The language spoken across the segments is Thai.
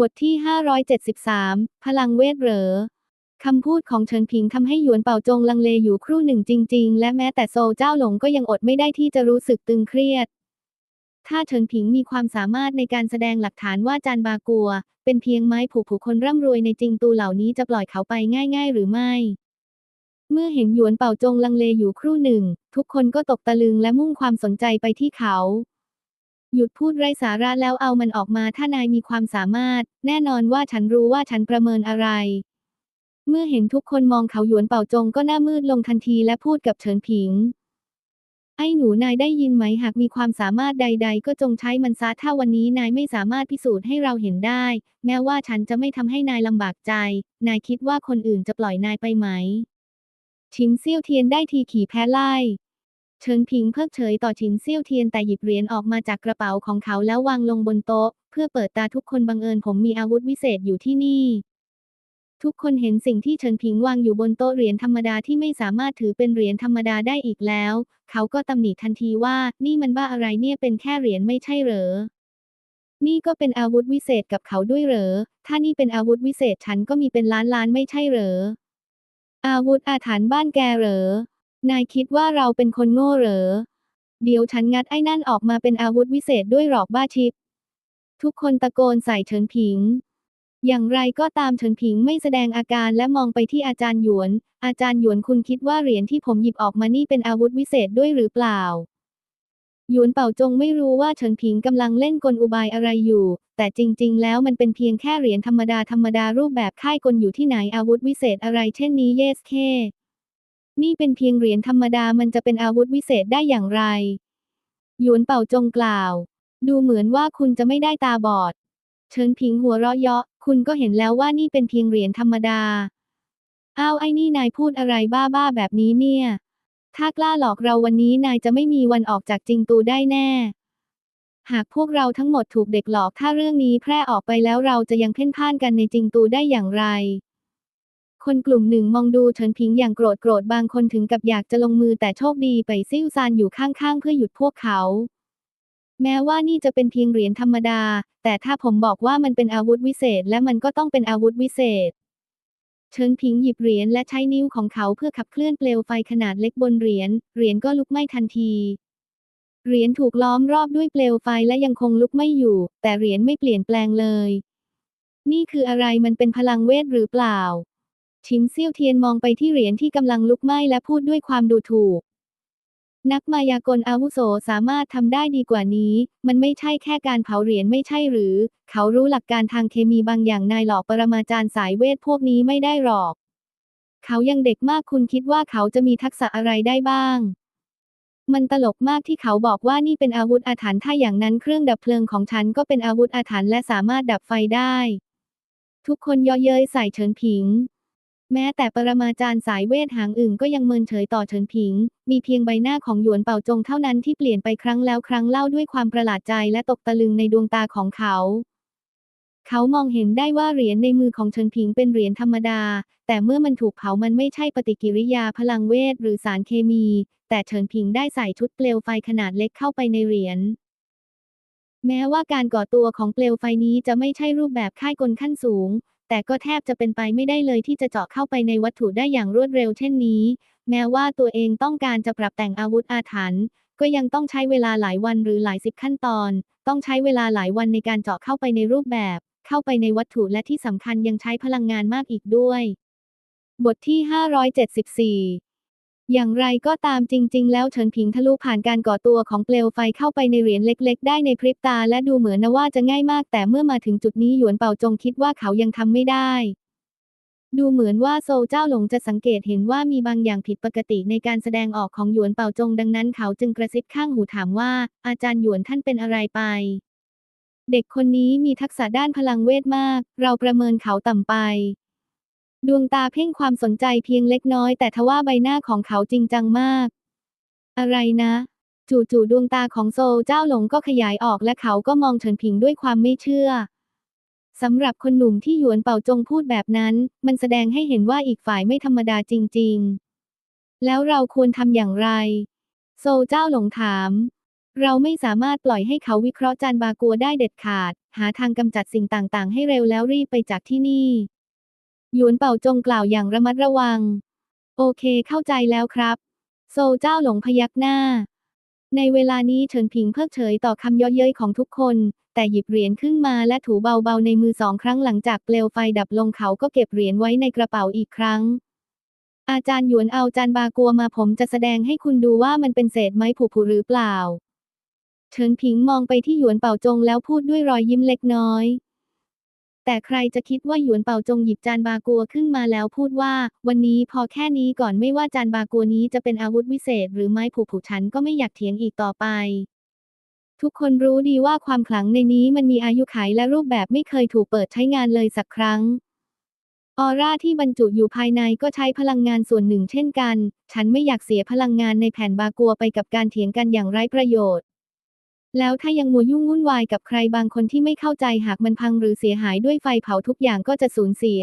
บทที่ 573 พลังเวทเหรอ คำพูดของเฉินผิงทำให้หยวนเป่าจงลังเลอยู่ครู่หนึ่งจริง ๆ และแม้แต่โซเจ้าหลงก็ยังอดไม่ได้ที่จะรู้สึกตึงเครียด ถ้าเฉินผิงมีความสามารถในการแสดงหลักฐานว่าจานบากัว เป็นเพียงไม้ผูกผูกคนร่ำรวยในจริงตูเหล่านี้จะปล่อยเขาไปง่าย ๆ หรือไม่ เมื่อเห็นหยวนเป่าจงลังเลอยู่ครู่หนึ่ง ทุกคนก็ตกตะลึงและมุ่งความสนใจไปที่เขา หยุดพูดไร้สาระแล้วเอามันออกมาถ้านายมีความสามารถ แน่นอนว่าฉันรู้ว่าฉันประเมินอะไร เมื่อเห็นทุกคนมองเขาหยวนเป่าจงก็หน้ามืดลงทันทีและพูดกับเฉินผิง ไอ้หนูนายได้ยินไหมหากมีความสามารถใด ๆ ก็จงใช้มันซะถ้าวันนี้นายไม่สามารถพิสูจน์ให้เราเห็นได้ แม้ว่าฉันจะไม่ทำให้นายลำบากใจ นายคิดว่าคนอื่นจะปล่อยนายไปไหมชินเซี่ยวเทียนได้ทีขี่แพ้ไล่ เฉินผิงเพิกเฉยต่อฉินเซี่ยวเทียนแต่หยิบเหรียญออกมาจากกระเป๋าของเขาแล้ววางลงบนโต๊ะ เพื่อเปิดตาทุกคนบังเอิญผมมีอาวุธวิเศษอยู่ที่นี่ ทุกคนเห็นสิ่งที่เฉินผิงวางอยู่บนโต๊ะเหรียญธรรมดาที่ไม่สามารถถือเป็นเหรียญธรรมดาได้อีกแล้ว เขาก็ตำหนิทันทีว่านี่มันบ้าอะไรเนี่ยเป็นแค่เหรียญไม่ใช่เหรอนี่ก็เป็นอาวุธวิเศษกับเขาด้วยเหรอ ถ้านี่เป็นอาวุธวิเศษฉันก็มีเป็นล้านล้านๆไม่ใช่เหรอ อาวุธอาถรรพ์บ้านแกเหรอ นายคิดว่าเราเป็นคนโง่เหรอ เดี๋ยวฉันงัดไอ้นั่นออกมาเป็นอาวุธวิเศษด้วยหรอกบ้าชิป ทุกคนตะโกนใส่เฉินผิง อย่างไรก็ตามเฉินผิงไม่แสดงอาการและมองไปที่อาจารย์หยวน อาจารย์หยวนคุณคิดว่าเหรียญที่ผมหยิบออกมานี่เป็นอาวุธวิเศษด้วยหรือเปล่า หยวนเป่าจงไม่รู้ว่าเฉินผิงกำลังเล่นกลอุบายอะไรอยู่ แต่จริง ๆ แล้วมันเป็นเพียงแค่เหรียญธรรมดาธรรมดารูปแบบค่ายกลอยู่ที่ไหนอาวุธวิเศษอะไรเช่นนี้เยสเค นี่เป็นเพียงเหรียญธรรมดามันจะเป็นอาวุธวิเศษได้อย่างไร หยวนเป่าจงกล่าว ดูเหมือนว่าคุณจะไม่ได้ตาบอดเฉินผิงหัวเราะเยาะ คุณก็เห็นแล้วว่านี่เป็นเพียงเหรียญธรรมดา อ้าวไอ้นี่นายพูดอะไรบ้าๆแบบนี้เนี่ย ถ้ากล้าหลอกเราวันนี้นายจะไม่มีวันออกจากจริงตูได้แน่ หากพวกเราทั้งหมดถูกเด็กหลอกถ้าเรื่องนี้แพร่ออกไปแล้วเราจะยังเพ่นพ่านกันในจริงตูได้อย่างไร คนกลุ่มหนึ่งมองดูเฉินผิงอย่างโกรธโกรธบางคนถึงกับอยากจะลงมือแต่โชคดีไปซิ่วซานอยู่ข้างๆ เพื่อหยุดพวกเขา แม้ว่านี่จะเป็นเพียงเหรียญธรรมดา แต่ถ้าผมบอกว่ามันเป็นอาวุธวิเศษ และมันก็ต้องเป็นอาวุธวิเศษ เฉินผิงหยิบเหรียญและใช้นิ้วของเขาเพื่อขับเคลื่อนเปลวไฟขนาดเล็กบนเหรียญเหรียญก็ลุกไหม้ทันทีเหรียญถูกล้อมรอบด้วยเปลวไฟและยังคงลุกไหม้อยู่ แต่เหรียญไม่เปลี่ยนแปลงเลย นี่คืออะไรมันเป็นพลังเวทหรือเปล่า ชินเซี่ยวเทียนมองไปที่เหรียญที่กำลังลุกไหม้และพูดด้วยความดูถูก นักมายากลอาวุโสสามารถทำได้ดีกว่านี้ มันไม่ใช่แค่การเผาเหรียญไม่ใช่หรือ เขารู้หลักการทางเคมีบางอย่างนายหลอกปรมาจารย์สายเวทพวกนี้ไม่ได้หรอก เขายังเด็กมากคุณคิดว่าเขาจะมีทักษะอะไรได้บ้างมันตลกมากที่เขาบอกว่านี่เป็นอาวุธอาถรรพ์ถ้าอย่างนั้นเครื่องดับเพลิงของฉันก็เป็นอาวุธอาถรรพ์และสามารถดับไฟได้ ทุกคนย่อเย้ยใส่เฉินผิง แม้แต่ปรมาจารย์สายเวทหางอึ่งก็ยังเมินเฉยต่อเฉินผิง มีเพียงใบหน้าของหยวนเป่าจงเท่านั้นที่เปลี่ยนไปครั้งแล้วครั้งเล่าด้วยความประหลาดใจและตกตะลึงในดวงตาของเขา เขามองเห็นได้ว่าเหรียญในมือของเฉินผิงเป็นเหรียญธรรมดา แต่เมื่อมันถูกเผามันไม่ใช่ปฏิกิริยาพลังเวทหรือสารเคมี แต่เฉินผิงได้ใส่ชุดเปลวไฟขนาดเล็กเข้าไปในเหรียญแม้ว่าการก่อตัวของเปลวไฟนี้จะไม่ใช่รูปแบบค่ายกลขั้นสูง แต่ก็แทบจะเป็นไปไม่ได้เลยที่จะเจาะเข้าไปในวัตถุได้อย่างรวดเร็วเช่นนี้ แม้ว่าตัวเองต้องการจะปรับแต่งอาวุธอาถรรพ์ก็ยังต้องใช้เวลาหลายวันหรือหลายสิบขั้นตอน ต้องใช้เวลาหลายวันในการเจาะเข้าไปในรูปแบบ เข้าไปในวัตถุและที่สำคัญยังใช้พลังงานมากอีกด้วย บทที่ 574 อย่างไรก็ตามจริง ๆ แล้วเฉินผิงทะลุผ่านการก่อตัวของเปลวไฟเข้าไปในเหรียญเล็ก ๆ ได้ในพริบตาและดูเหมือนนะว่าจะง่ายมาก แต่เมื่อมาถึงจุดนี้หยวนเป่าจงคิดว่าเขายังทำไม่ได้ ดูเหมือนว่าโซเจ้าหลงจะสังเกตเห็นว่ามีบางอย่างผิดปกติในการแสดงออกของหยวนเป่าจงดังนั้นเขาจึงกระซิบข้างหูถามว่า อาจารย์หยวนท่านเป็นอะไรไป เด็กคนนี้มีทักษะด้านพลังเวทมาก เราประเมินเขาต่ำไป ดวงตาเพ่งความสนใจเพียงเล็กน้อย แต่ทว่าใบหน้าของเขาจริงจังมาก อะไรนะ จู่ๆดวงตาของโซเจ้าหลงก็ขยายออกและเขาก็มองเฉินผิงด้วยความไม่เชื่อสำหรับคนหนุ่มที่หยวนเป่าจงพูดแบบนั้น มันแสดงให้เห็นว่าอีกฝ่ายไม่ธรรมดาจริง ๆ แล้วเราควรทำอย่างไร โซเจ้าหลงถาม เราไม่สามารถปล่อยให้เขาวิเคราะห์จานบากัวได้เด็ดขาด หาทางกำจัดสิ่งต่างๆ ให้เร็วแล้วรีบไปจากที่นี่ หยวนเป่าจงกล่าวอย่างระมัดระวัง โอเคเข้าใจแล้วครับ โซเจ้าหลงพยักหน้า ในเวลานี้เฉินผิงเพิกเฉยต่อคำเย่อเย้ยของทุกคน แต่หยิบเหรียญขึ้นมาและถูเบาๆในมือสองครั้งหลังจากเปลวไฟดับลงเขาก็เก็บเหรียญไว้ในกระเป๋าอีกครั้ง อาจารย์หยวนเอาจานบากัวมาผมจะแสดงให้คุณดูว่ามันเป็นเศษไม้ผุๆหรือเปล่าเฉินผิงมองไปที่หยวนเป่าจงแล้วพูดด้วยรอยยิ้มเล็กน้อย แต่ใครจะคิดว่าหยวนเป่าจงหยิบจานบากัวขึ้นมาแล้วพูดว่า วันนี้พอแค่นี้ก่อนไม่ว่าจานบากัวนี้จะเป็นอาวุธวิเศษ หรือไม้ผุๆฉันก็ไม่อยากเถียงอีกต่อไป ทุกคนรู้ดีว่าความขลังในนี้มันมีอายุขัยและรูปแบบไม่เคยถูกเปิดใช้งานเลยสักครั้งออร่าที่บรรจุอยู่ภายในก็ใช้พลังงานส่วนหนึ่งเช่นกัน ฉันไม่อยากเสียพลังงานในแผ่นบากัวไปกับการเถียงกันอย่างไร้ประโยชน์ แล้วถ้ายังมัวยุ่งวุ่นวายกับใครบางคนที่ไม่เข้าใจหากมันพังหรือเสียหายด้วยไฟเผาทุกอย่างก็จะสูญเสีย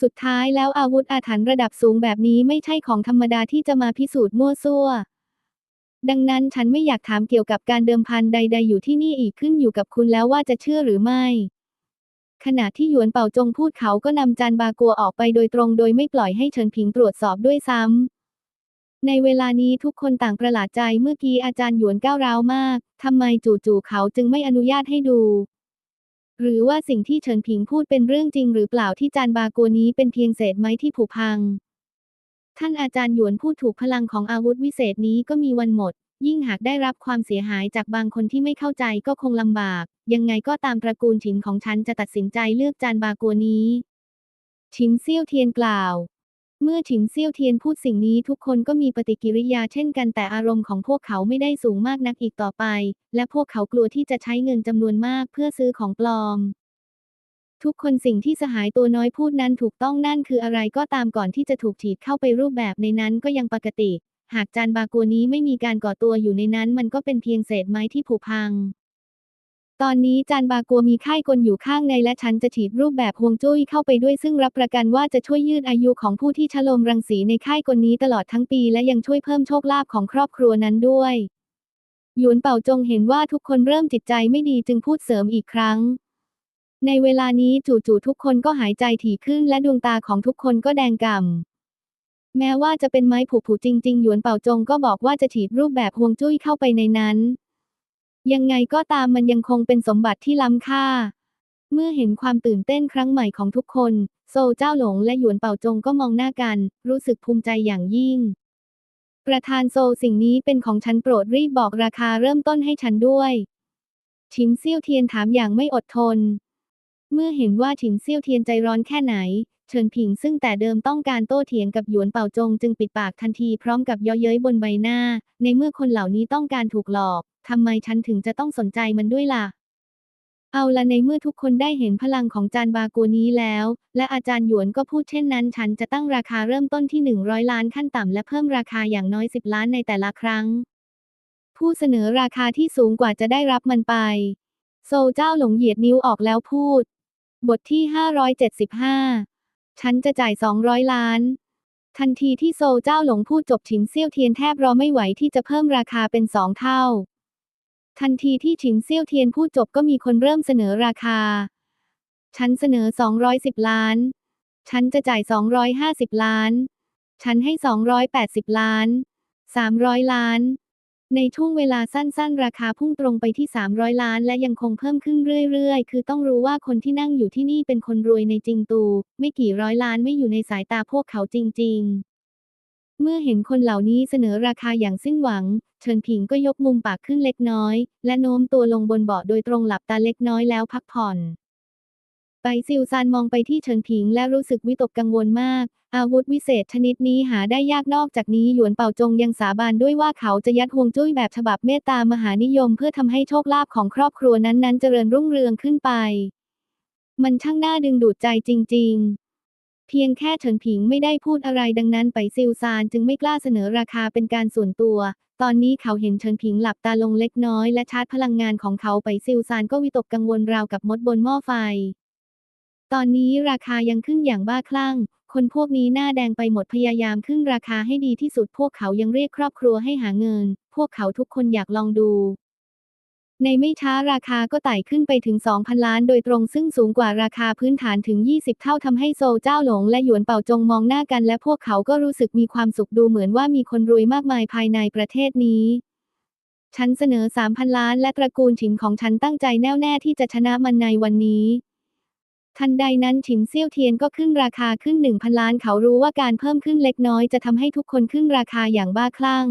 สุดท้ายแล้วอาวุธอาถรรพ์ระดับสูงแบบนี้ไม่ใช่ของธรรมดาที่จะมาพิสูจน์มั่วซั่ว ดังนั้นฉันไม่อยากถามเกี่ยวกับการเดิมพันใด ๆ อยู่ที่นี่อีกขึ้นอยู่กับคุณแล้วว่าจะเชื่อหรือไม่ ขณะที่หยวนเป่าจงพูดเขาก็นำจานบากัวออกไปโดยตรงโดยไม่ปล่อยให้เฉินผิงตรวจสอบด้วยซ้ำ ในเวลานี้ทุกคนต่างประหลาดใจเมื่อกี้อาจารย์หยวนก้าวร้าวมาก ทำไมจู่ๆเขาจึงไม่อนุญาตให้ดู หรือว่าสิ่งที่เฉินผิงพูดเป็นเรื่องจริงหรือเปล่าที่จานบากัวนี้เป็นเพียงเศษไม้ที่ผุพัง ท่านอาจารย์หยวนพูดถูกพลังของอาวุธวิเศษนี้ก็มีวันหมด ยิ่งหากได้รับความเสียหายจากบางคนที่ไม่เข้าใจก็คงลำบาก ยังไงก็ตามตระกูลฉินของฉันจะตัดสินใจเลือกจานบากัวนี้ฉินเซี่ยวเทียนกล่าว เมื่อฉินเซี่ยวเทียนพูดสิ่งนี้ทุกคนก็มีปฏิกิริยาเช่นกันแต่อารมณ์ของพวกเขาไม่ได้สูงมากนักอีกต่อไป และพวกเขากลัวที่จะใช้เงินจำนวนมากเพื่อซื้อของปลอม ทุกคนสิ่งที่สหายตัวน้อยพูดนั้นถูกต้องนั่นคืออะไรก็ตามก่อนที่จะถูกฉีดเข้าไปรูปแบบในนั้นก็ยังปกติ หากจานบากัวนี้ไม่มีการก่อตัวอยู่ในนั้นมันก็เป็นเพียงเศษไม้ที่ผุพัง ตอนนี้จานบากัวมีค่ายกลอยู่ข้างในและฉันจะฉีดรูปแบบฮวงจุ้ยเข้าไปด้วยซึ่งรับประกันว่าจะช่วยยืดอายุของผู้ที่ชโลมรังสีในค่ายกลนี้ตลอดทั้งปีและยังช่วยเพิ่มโชคลาภของครอบครัวนั้นด้วยหยวนเป่าจงเห็นว่าทุกคนเริ่มจิตใจไม่ดีจึงพูดเสริมอีกครั้ง ในเวลานี้จู่ๆทุกคนก็หายใจถี่ขึ้นและดวงตาของทุกคนก็แดงก่ำแม้ว่าจะเป็นไม้ผุๆจริง ๆ หยวนเป่าจงก็บอกว่าจะฉีดรูปแบบฮวงจุ้ยเข้าไปในนั้น ยังไงก็ตามมันยังคงเป็นสมบัติที่ล้ำค่า เมื่อเห็นความตื่นเต้นครั้งใหม่ของทุกคน โซเจ้าหลงและหยวนเป่าจงก็มองหน้ากัน รู้สึกภูมิใจอย่างยิ่ง ประธานโซสิ่งนี้เป็นของฉันโปรดรีบบอกราคาเริ่มต้นให้ฉันด้วยฉินเซี่ยวเทียนถามอย่างไม่อดทน เมื่อเห็นว่าฉินเซี่ยวเทียนใจร้อนแค่ไหน เฉินผิงซึ่งแต่เดิมต้องการโต้เถียงกับหยวนเป่าจงจึงปิดปากทันทีพร้อมกับเย่อเย้ยบนใบหน้า ในเมื่อคนเหล่านี้ต้องการถูกหลอกทำไมฉันถึงจะต้องสนใจมันด้วยล่ะ เอาละในเมื่อทุกคนได้เห็นพลังของจานบาโกนี้แล้ว และอาจารย์หยวนก็พูดเช่นนั้น ฉันจะตั้งราคาเริ่มต้นที่ 100 ล้านขั้นต่ำและเพิ่มราคาอย่างน้อย 10 ล้านในแต่ละครั้ง ผู้เสนอราคาที่สูงกว่าจะได้รับมันไป โซเจ้าหลงเหยียดนิ้วออกแล้วพูด บทที่ 575 ฉันจะจ่าย 200 ล้าน ทันทีที่โซเจ้าหลงพูดจบฉินเซี่ยวเทียนแทบรอไม่ไหวที่จะเพิ่มราคาเป็นสองเท่า ทันทีที่ฉินเซี่ยวเทียนพูดจบก็มีคนเริ่มเสนอราคา ฉันเสนอ 210 ล้าน ฉันจะจ่าย 250 ล้าน ฉันให้ 280 ล้าน 300 ล้าน ในช่วงเวลาสั้นๆ ราคาพุ่งตรงไปที่ 300 ล้าน และยังคงเพิ่มขึ้นเรื่อยๆ คือต้องรู้ว่าคนที่นั่งอยู่ที่นี่เป็นคนรวยในจริงตู ไม่กี่ร้อยล้านไม่อยู่ในสายตาพวกเขาจริง ๆเมื่อเห็นคนเหล่านี้เสนอราคาอย่างสิ้นหวังเฉินผิงก็ยกมุมปากขึ้นเล็กน้อย และโน้มตัวลงบนเบาะโดยตรงหลับตาเล็กน้อยแล้วพักผ่อน ไปซิวซานมองไปที่เฉินผิง และรู้สึกวิตกกังวลมาก อาวุธวิเศษชนิดนี้หาได้ยากนอกจากนี้หยวนเป่าจงยังสาบานด้วยว่าเขาจะยัดฮวงจุ้ยแบบฉบับเมตตามหานิยมเพื่อทำให้โชคลาภของครอบครัวนั้นๆ เจริญรุ่งเรืองขึ้นไป มันช่างน่าดึงดูดใจจริง ๆเพียงแค่เฉินผิงไม่ได้พูดอะไรดังนั้นไปซิวซานจึงไม่กล้าเสนอราคาเป็นการส่วนตัว ตอนนี้เขาเห็นเฉินผิงหลับตาลงเล็กน้อยและชาร์จพลังงานของเขาไปซิวซานก็วิตกกังวลราวกับมดบนหม้อไฟ ตอนนี้ราคายังขึ้นอย่างบ้าคลั่ง คนพวกนี้หน้าแดงไปหมดพยายามขึ้นราคาให้ดีที่สุดพวกเขายังเรียกครอบครัวให้หาเงิน พวกเขาทุกคนอยากลองดู ในไม่ช้าราคาก็ไต่ขึ้นไปถึง 2,000 ล้านโดยตรงซึ่งสูงกว่าราคาพื้นฐานถึง 20 เท่าทำให้โซเจ้าหลงและหยวนเป่าจงมองหน้ากัน และพวกเขาก็รู้สึกมีความสุขดูเหมือนว่ามีคนรวยมากมายภายในประเทศนี้ฉันเสนอ 3,000 ล้านและตระกูลฉินของฉันตั้งใจแน่วแน่ที่จะชนะมันในวันนี้ ทันใดนั้นฉินเซี่ยวเทียนก็ขึ้นราคาขึ้น1,000ล้านเขารู้ว่าการเพิ่มขึ้นเล็กน้อยจะทำให้ทุกคนขึ้นราคาอย่างบ้าคลั่ง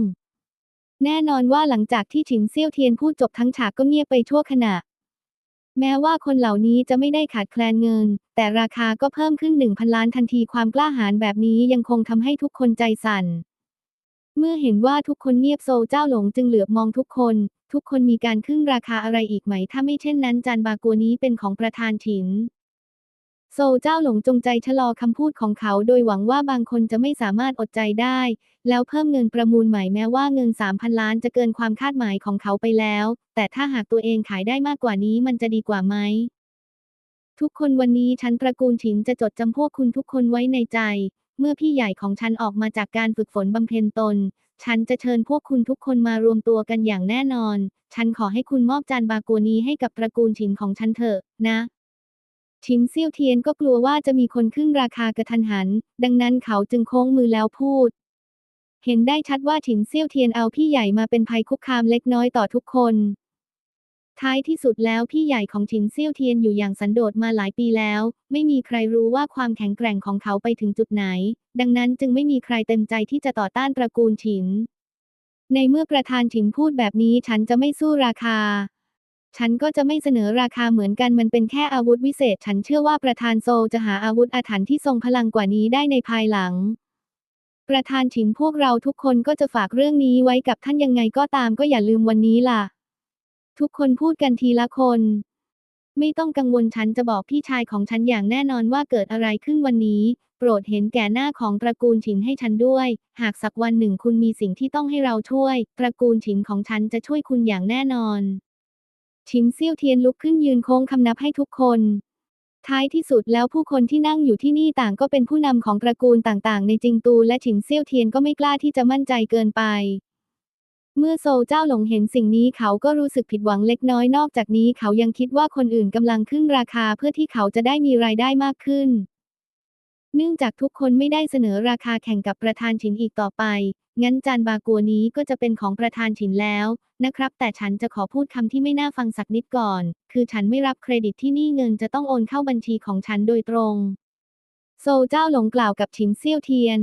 แน่นอนว่าหลังจากที่ฉินเซี่ยวเทียนพูดจบทั้งฉากก็เงียบไปชั่วขณะ แม้ว่าคนเหล่านี้จะไม่ได้ขาดแคลนเงิน แต่ราคาก็เพิ่มขึ้น1,000ล้านทันทีความกล้าหาญแบบนี้ยังคงทำให้ทุกคนใจสั่นเมื่อเห็นว่าทุกคนเงียบโซเจ้าหลงจึงเหลือบมองทุกคน ทุกคนมีการขึ้นราคาอะไรอีกไหม ถ้าไม่เช่นนั้นจานบากัวนี้เป็นของประธานฉิน โซลเจ้าหลงจงใจชะลอคำพูดของเขาโดยหวังว่าบางคนจะไม่สามารถอดใจได้ แล้วเพิ่มเงินประมูลใหม่แม้ว่าเงิน 3,000 ล้านจะเกินความคาดหมายของเขาไปแล้ว แต่ถ้าหากตัวเองขายได้มากกว่านี้มันจะดีกว่าไหม ทุกคนวันนี้ฉันตระกูลฉินจะจดจำพวกคุณทุกคนไว้ในใจ เมื่อพี่ใหญ่ของฉันออกมาจากการฝึกฝนบำเพ็ญตน ฉันจะเชิญพวกคุณทุกคนมารวมตัวกันอย่างแน่นอน ฉันขอให้คุณมอบจานบากัวนี้ให้กับตระกูลฉินของฉันเถอะนะ ชินเซี่ยวเทียนก็กลัวว่าจะมีคนขึ้นราคากระทันหัน ดังนั้นเขาจึงโค้งมือแล้วพูด เห็นได้ชัดว่าฉินเซี่ยวเทียนเอาพี่ใหญ่มาเป็นภัยคุกคามเล็กน้อยต่อทุกคน ท้ายที่สุดแล้วพี่ใหญ่ของฉินเซี่ยวเทียนอยู่อย่างสันโดษมาหลายปีแล้ว ไม่มีใครรู้ว่าความแข็งแกร่งของเขาไปถึงจุดไหน ดังนั้นจึงไม่มีใครเต็มใจที่จะต่อต้านตระกูลฉิน ในเมื่อประธานฉินพูดแบบนี้ฉันจะไม่สู้ราคา ฉันก็จะไม่เสนอราคาเหมือนกันมันเป็นแค่อาวุธวิเศษ ฉันเชื่อว่าประธานโซจะหาอาวุธอาถรรพ์ที่ทรงพลังกว่านี้ได้ในภายหลัง ประธานฉินพวกเราทุกคนก็จะฝากเรื่องนี้ไว้กับท่านยังไงก็ตามก็อย่าลืมวันนี้ล่ะ ทุกคนพูดกันทีละคน ไม่ต้องกังวลฉันจะบอกพี่ชายของฉันอย่างแน่นอนว่าเกิดอะไรขึ้นวันนี้ โปรดเห็นแก่หน้าของตระกูลฉินให้ฉันด้วย หากสักวันหนึ่งคุณมีสิ่งที่ต้องให้เราช่วย ตระกูลฉินของฉันจะช่วยคุณอย่างแน่นอน ชินเซี่ยวเทียนลุกขึ้นยืนโค้งคำนับให้ทุกคน ท้ายที่สุดแล้วผู้คนที่นั่งอยู่ที่นี่ต่างก็เป็นผู้นำของตระกูลต่างๆ ในจิงตูและฉินเซี่ยวเทียนก็ไม่กล้าที่จะมั่นใจเกินไป เมื่อโซเจ้าหลงเห็นสิ่งนี้เขาก็รู้สึกผิดหวังเล็กน้อยนอกจากนี้เขายังคิดว่าคนอื่นกำลังขึ้นราคาเพื่อที่เขาจะได้มีรายได้มากขึ้น เนื่องจากทุกคนไม่ได้เสนอราคาแข่งกับประธานฉินอีกต่อไป งั้นจานบากัวนี้ก็จะเป็นของประธานฉินแล้วนะครับ แต่ฉันจะขอพูดคำที่ไม่น่าฟังสักนิดก่อน คือฉันไม่รับเครดิตที่นี่เงินจะต้องโอนเข้าบัญชีของฉันโดยตรง โซเจ้าหลงกล่าวกับฉินเซี่ยวเทียน